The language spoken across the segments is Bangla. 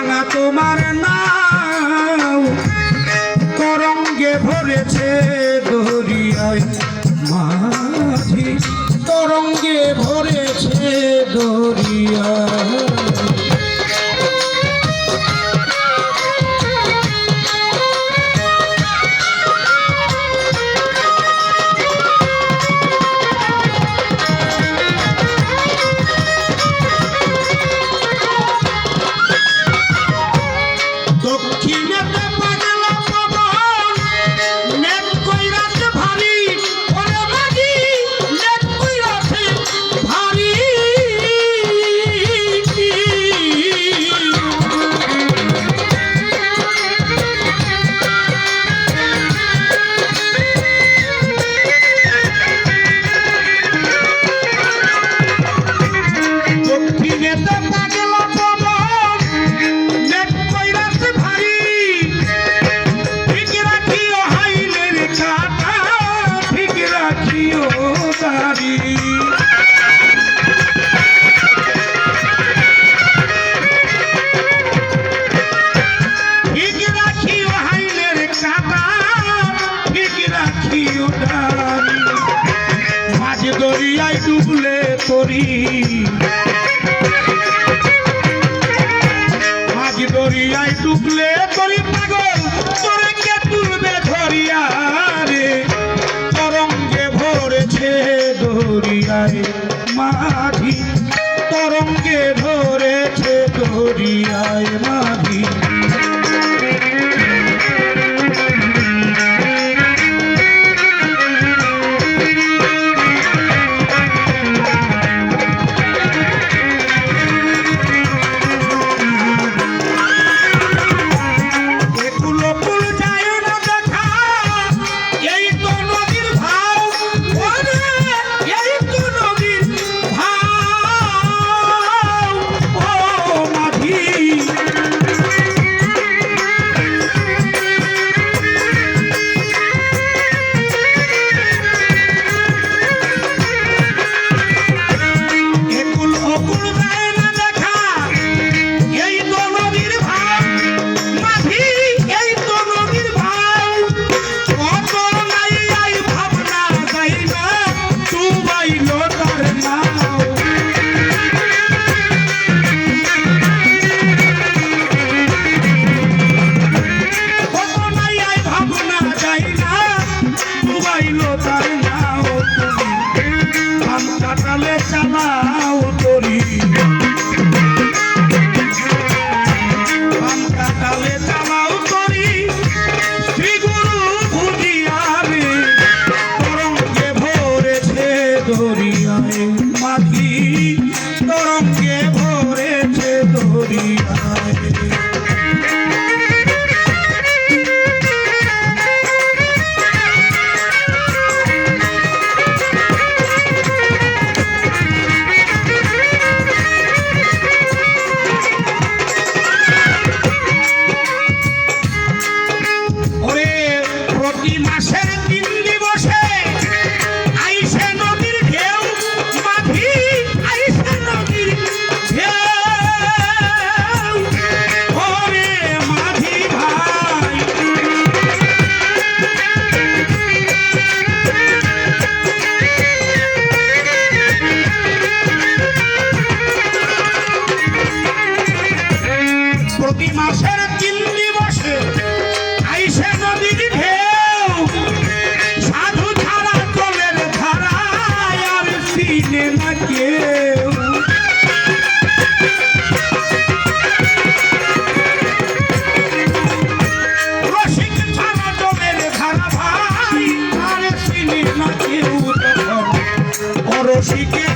ভাঙা তোমার নাও। তরঙ্গে ভরেছে দরিয়ায় মাঝি। তরঙ্গে ভরেছে দরিয়ায় করি। আজ দরিয়ায় ডুবলে করি পাগল তোরে কে তুলবে ধরিয়া রে তরঙ্গে ভরেছে দরিয়ায় মাঝি তরঙ্গে ধরেছে দরিয়ায় মাঝি দিও তার নাও তুমি চাটালে চালা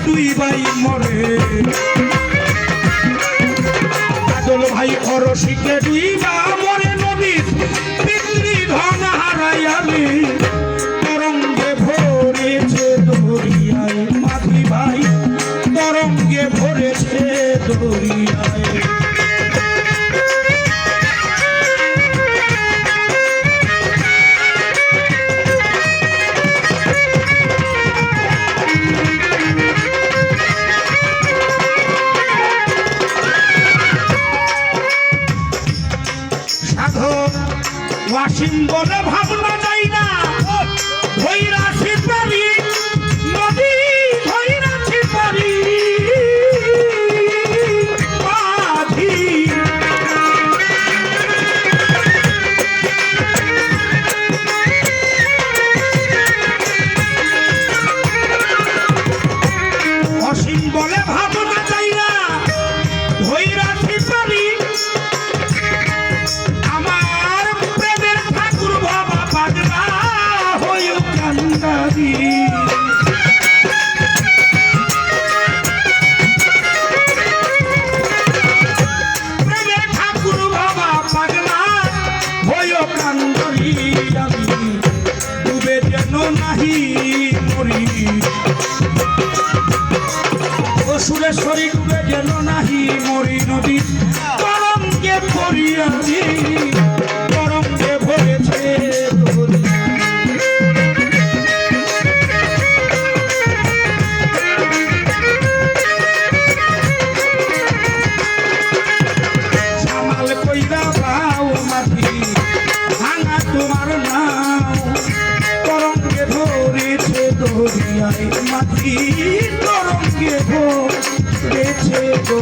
দুই ভাই মরে। আদল ভাই খরশিকে দুই বা মরে নদীর পিতৃ ধন হারাই আমি তরঙ্গে ভরেছে দরিয়ায় মাঝি ভাই। তরঙ্গে ভরেছে দরিয়ায়। সিংহ সুরেশ্বরী ডুবে গেল নাহি মরি নদী। করমকে ভরিয়াছি করমকে ভরেছে। যায় মাটি নরম গেহ বেছে গো।